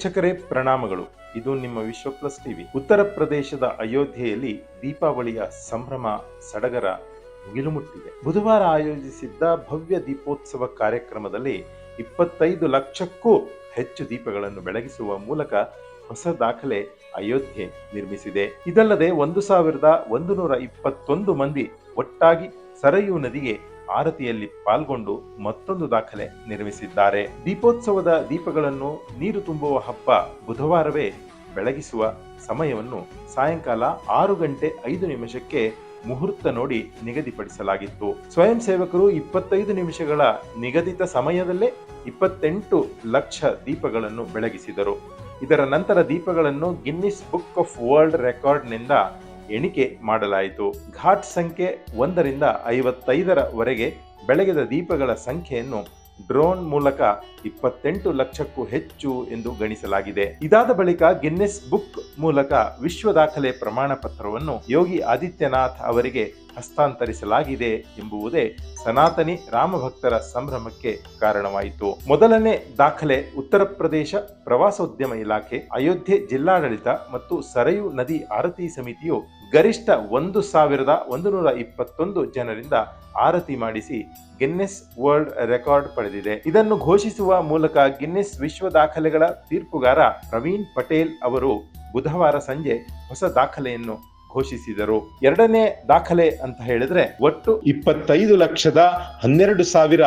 ವೀಕ್ಷಕರೇ, ಪ್ರಣಾಮಗಳು. ಇದು ನಿಮ್ಮ ವಿಶ್ವ ಪ್ಲಸ್ ಟಿವಿ ಉತ್ತರ ಪ್ರದೇಶದ ಅಯೋಧ್ಯೆಯಲ್ಲಿ ದೀಪಾವಳಿಯ ಸಂಭ್ರಮ ಸಡಗರ ಮುಗಿಲು ಬುಧವಾರ ಆಯೋಜಿಸಿದ್ದ ಭವ್ಯ ದೀಪೋತ್ಸವ ಕಾರ್ಯಕ್ರಮದಲ್ಲಿ ಇಪ್ಪತ್ತೈದು ಲಕ್ಷಕ್ಕೂ ಹೆಚ್ಚು ದೀಪಗಳನ್ನು ಬೆಳಗಿಸುವ ಮೂಲಕ ಹೊಸ ದಾಖಲೆ ಅಯೋಧ್ಯೆ ನಿರ್ಮಿಸಿದೆ. ಇದಲ್ಲದೆ ಒಂದು ಸಾವಿರದ ಒಂದು ನೂರ ಇಪ್ಪತ್ತೊಂದು ಮಂದಿ ಒಟ್ಟಾಗಿ ಸರಯೂ ನದಿಗೆ ಆರತಿಯಲ್ಲಿ ಪಾಲ್ಗೊಂಡು ಮತ್ತೊಂದು ದಾಖಲೆ ನಿರ್ಮಿಸಿದ್ದಾರೆ. ದೀಪೋತ್ಸವದ ದೀಪಗಳನ್ನು ನೀರು ತುಂಬುವ ಹಬ್ಬ ಬುಧವಾರವೇ ಬೆಳಗಿಸುವ ಸಮಯವನ್ನು ಸಾಯಂಕಾಲ ಆರು ಗಂಟೆ ಐದು ನಿಮಿಷಕ್ಕೆ ಮುಹೂರ್ತ ನೋಡಿ ನಿಗದಿಪಡಿಸಲಾಗಿತ್ತು. ಸ್ವಯಂ ಸೇವಕರು ಇಪ್ಪತ್ತೈದು ನಿಮಿಷಗಳ ನಿಗದಿತ ಸಮಯದಲ್ಲೇ ಇಪ್ಪತ್ತೆಂಟು ಲಕ್ಷ ದೀಪಗಳನ್ನು ಬೆಳಗಿಸಿದರು. ಇದರ ನಂತರ ದೀಪಗಳನ್ನು ಗಿನ್ನಿಸ್ ಬುಕ್ ಆಫ್ ವರ್ಲ್ಡ್ ರೆಕಾರ್ಡ್ನಿಂದ ಎಣಿಕೆ ಮಾಡಲಾಯಿತು. ಘಾಟ್ ಸಂಖ್ಯೆ ಒಂದರಿಂದ ಐವತ್ತೈದರವರೆಗೆ ಬೆಳಗಿದ ದೀಪಗಳ ಸಂಖ್ಯೆಯನ್ನು ಡ್ರೋನ್ ಮೂಲಕ ಇಪ್ಪತ್ತೆಂಟು ಲಕ್ಷಕ್ಕೂ ಹೆಚ್ಚು ಎಂದು ಗಣಿಸಲಾಗಿದೆ. ಇದಾದ ಬಳಿಕ ಗಿನ್ನೆಸ್ ಬುಕ್ ಮೂಲಕ ವಿಶ್ವ ದಾಖಲೆ ಪ್ರಮಾಣ ಪತ್ರವನ್ನು ಯೋಗಿ ಆದಿತ್ಯನಾಥ್ ಅವರಿಗೆ ಹಸ್ತಾಂತರಿಸಲಾಗಿದೆ ಎಂಬುವುದೇ ಸನಾತನಿ ರಾಮಭಕ್ತರ ಸಂಭ್ರಮಕ್ಕೆ ಕಾರಣವಾಯಿತು. ಮೊದಲನೇ ದಾಖಲೆ ಉತ್ತರ ಪ್ರದೇಶ ಪ್ರವಾಸೋದ್ಯಮ ಇಲಾಖೆ, ಅಯೋಧ್ಯೆ ಜಿಲ್ಲಾಡಳಿತ ಮತ್ತು ಸರಯು ನದಿ ಆರತಿ ಸಮಿತಿಯು ಗರಿಷ್ಠ ಒಂದು ಸಾವಿರದ ಒಂದು ನೂರ ಇಪ್ಪತ್ತೊಂದು ಜನರಿಂದ ಆರತಿ ಮಾಡಿಸಿ ಗಿನ್ನೆಸ್ ವರ್ಲ್ಡ್ ರೆಕಾರ್ಡ್ ಪಡೆದಿದೆ. ಇದನ್ನು ಘೋಷಿಸುವ ಮೂಲಕ ಗಿನ್ನೆಸ್ ವಿಶ್ವ ದಾಖಲೆಗಳ ತೀರ್ಪುಗಾರ ಪ್ರವೀಣ್ ಪಟೇಲ್ ಅವರು ಬುಧವಾರ ಸಂಜೆ ಹೊಸ ದಾಖಲೆಯನ್ನು ಘೋಷಿಸಿದರು. ಎರಡನೇ ದಾಖಲೆ ಅಂತ ಹೇಳಿದ್ರೆ ಒಟ್ಟು ಇಪ್ಪತ್ತೈದು ಲಕ್ಷದ ಹನ್ನೆರಡು ಸಾವಿರ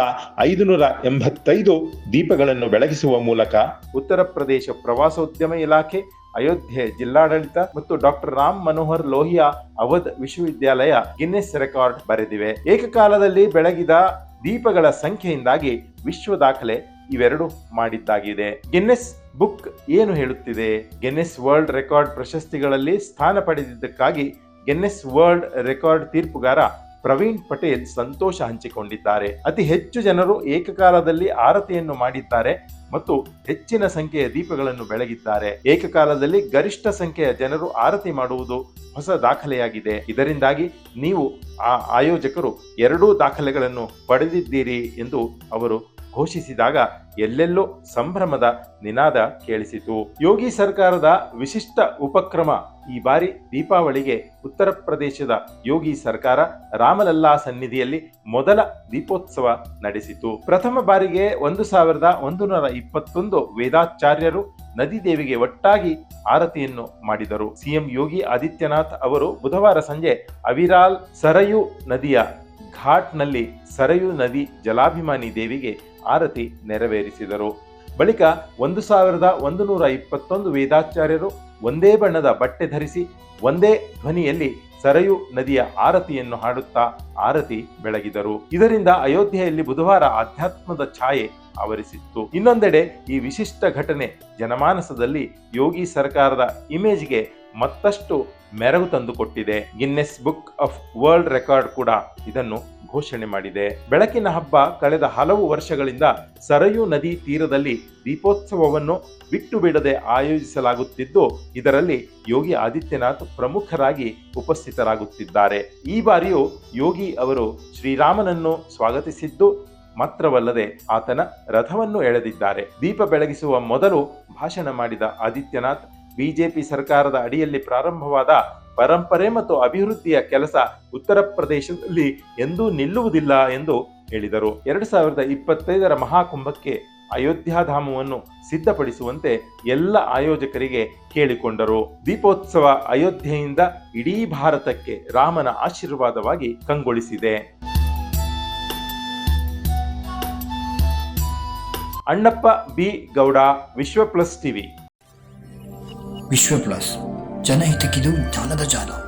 ಐದುನೂರ ಎಂಬತ್ತೈದು ದೀಪಗಳನ್ನು ಬೆಳಗಿಸುವ ಮೂಲಕ ಉತ್ತರ ಪ್ರದೇಶ ಪ್ರವಾಸೋದ್ಯಮ ಇಲಾಖೆ, ಅಯೋಧ್ಯೆ ಜಿಲ್ಲಾಡಳಿತ ಮತ್ತು ಡಾಕ್ಟರ್ ರಾಮ್ ಮನೋಹರ್ ಲೋಹಿಯಾ ಅವಧ್ ವಿಶ್ವವಿದ್ಯಾಲಯ ಗಿನ್ನೆಸ್ ರೆಕಾರ್ಡ್ ಬರೆದಿವೆ. ಏಕಕಾಲದಲ್ಲಿ ಬೆಳಗಿದ ದೀಪಗಳ ಸಂಖ್ಯೆಯಿಂದಾಗಿ ವಿಶ್ವ ದಾಖಲೆ ಇವೆರಡು ಮಾಡಿದ್ದಾಗಿದೆ. ಗಿನ್ನೆಸ್ ಬುಕ್ ಏನು ಹೇಳುತ್ತಿದೆ? ಗಿನ್ನೆಸ್ ವರ್ಲ್ಡ್ ರೆಕಾರ್ಡ್ ಪ್ರಶಸ್ತಿಗಳಲ್ಲಿ ಸ್ಥಾನ ಪಡೆದಿದ್ದಕ್ಕಾಗಿ ಗಿನ್ನೆಸ್ ವರ್ಲ್ಡ್ ರೆಕಾರ್ಡ್ ತೀರ್ಪುಗಾರ ಪ್ರವೀಣ್ ಪಟೇಲ್ ಸಂತೋಷ ಹಂಚಿಕೊಂಡಿದ್ದಾರೆ. ಅತಿ ಹೆಚ್ಚು ಜನರು ಏಕಕಾಲದಲ್ಲಿ ಆರತಿಯನ್ನು ಮಾಡಿದ್ದಾರೆ ಮತ್ತು ಹೆಚ್ಚಿನ ಸಂಖ್ಯೆಯ ದೀಪಗಳನ್ನು ಬೆಳಗಿದ್ದಾರೆ. ಏಕಕಾಲದಲ್ಲಿ ಗರಿಷ್ಠ ಸಂಖ್ಯೆಯ ಜನರು ಆರತಿ ಮಾಡುವುದು ಹೊಸ ದಾಖಲೆಯಾಗಿದೆ. ಇದರಿಂದಾಗಿ ನೀವು ಆ ಆಯೋಜಕರು ಎರಡೂ ದಾಖಲೆಗಳನ್ನು ಪಡೆದಿದ್ದೀರಿ ಎಂದು ಅವರು ಘೋಷಿಸಿದಾಗ ಎಲ್ಲೆಲ್ಲೋ ಸಂಭ್ರಮದ ನಿನಾದ ಕೇಳಿಸಿತು. ಯೋಗಿ ಸರ್ಕಾರದ ವಿಶಿಷ್ಟ ಉಪಕ್ರಮ ಈ ಬಾರಿ ದೀಪಾವಳಿಗೆ ಉತ್ತರ ಪ್ರದೇಶದ ಯೋಗಿ ಸರ್ಕಾರ ರಾಮಲಲ್ಲಾ ಸನ್ನಿಧಿಯಲ್ಲಿ ಮೊದಲ ದೀಪೋತ್ಸವ ನಡೆಸಿತು. ಪ್ರಥಮ ಬಾರಿಗೆ ಒಂದು ಸಾವಿರದ ಒಂದು ನೂರ ಇಪ್ಪತ್ತೊಂದು ವೇದಾಚಾರ್ಯರು ನದಿ ದೇವಿಗೆ ಒಟ್ಟಾಗಿ ಆರತಿಯನ್ನು ಮಾಡಿದರು. ಸಿಎಂ ಯೋಗಿ ಆದಿತ್ಯನಾಥ್ ಅವರು ಬುಧವಾರ ಸಂಜೆ ಅವಿರಾಲ್ ಸರಯು ನದಿಯ ಘಾಟ್ನಲ್ಲಿ ಸರಯು ನದಿ ಜಲಾಭಿಮಾನಿ ದೇವಿಗೆ ಆರತಿ ನೆರವೇರಿಸಿದರು. ಬಳಿಕ ಒಂದು ಸಾವಿರದ ಒಂದು ನೂರ ಇಪ್ಪತ್ತೊಂದು ವೇದಾಚಾರ್ಯರು ಒಂದೇ ಬಣ್ಣದ ಬಟ್ಟೆ ಧರಿಸಿ ಒಂದೇ ಧ್ವನಿಯಲ್ಲಿ ಸರಯು ನದಿಯ ಆರತಿಯನ್ನು ಹಾಡುತ್ತಾ ಆರತಿ ಬೆಳಗಿದರು. ಇದರಿಂದ ಅಯೋಧ್ಯೆಯಲ್ಲಿ ಬುಧವಾರ ಆಧ್ಯಾತ್ಮದ ಛಾಯೆ ಆವರಿಸಿತ್ತು. ಇನ್ನೊಂದೆಡೆ ಈ ವಿಶಿಷ್ಟ ಘಟನೆ ಜನಮಾನಸದಲ್ಲಿ ಯೋಗಿ ಸರ್ಕಾರದ ಇಮೇಜ್ಗೆ ಮತ್ತಷ್ಟು ಮೆರಗು ತಂದುಕೊಟ್ಟಿದೆ Guinness book of world record ಕೂಡ ಇದನ್ನು ಘೋಷಣೆ ಮಾಡಿದೆ. ಬೆಳಕಿನ ಹಬ್ಬ ಕಳೆದ ಹಲವು ವರ್ಷಗಳಿಂದ ಸರಯು ನದಿ ತೀರದಲ್ಲಿ ದೀಪೋತ್ಸವವನ್ನು ಬಿಟ್ಟು ಬಿಡದೆ ಆಯೋಜಿಸಲಾಗುತ್ತಿದ್ದು, ಇದರಲ್ಲಿ ಯೋಗಿ ಆದಿತ್ಯನಾಥ್ ಪ್ರಮುಖರಾಗಿ ಉಪಸ್ಥಿತರಾಗುತ್ತಿದ್ದಾರೆ. ಈ ಬಾರಿಯೂ ಯೋಗಿ ಅವರು ಶ್ರೀರಾಮನನ್ನು ಸ್ವಾಗತಿಸಿದ್ದು ಮಾತ್ರವಲ್ಲದೆ ಆತನ ರಥವನ್ನು ಎಳೆದಿದ್ದಾರೆ. ದೀಪ ಬೆಳಗಿಸುವ ಮೊದಲು ಭಾಷಣ ಮಾಡಿದ ಆದಿತ್ಯನಾಥ್ ಬಿಜೆಪಿ ಸರ್ಕಾರದ ಅಡಿಯಲ್ಲಿ ಪ್ರಾರಂಭವಾದ ಪರಂಪರೆ ಮತ್ತು ಅಭಿವೃದ್ಧಿಯ ಕೆಲಸ ಉತ್ತರ ಪ್ರದೇಶದಲ್ಲಿ ಎಂದೂ ನಿಲ್ಲುವುದಿಲ್ಲ ಎಂದು ಹೇಳಿದರು. ಎರಡು ಸಾವಿರದ ಇಪ್ಪತ್ತೈದರ ಮಹಾಕುಂಭಕ್ಕೆ ಅಯೋಧ್ಯಾಧಾಮವನ್ನು ಸಿದ್ಧಪಡಿಸುವಂತೆ ಎಲ್ಲ ಆಯೋಜಕರಿಗೆ ಕೇಳಿಕೊಂಡರು. ದೀಪೋತ್ಸವ ಅಯೋಧ್ಯೆಯಿಂದ ಇಡೀ ಭಾರತಕ್ಕೆ ರಾಮನ ಆಶೀರ್ವಾದವಾಗಿ ಕಂಗೊಳಿಸಿದೆ. Annappa B Gowda, Vishwa plus TV. Vishwa plus ಜನಹಿತಕ್ಕಿದು ಜ್ಞಾನದ ಜಾಲ.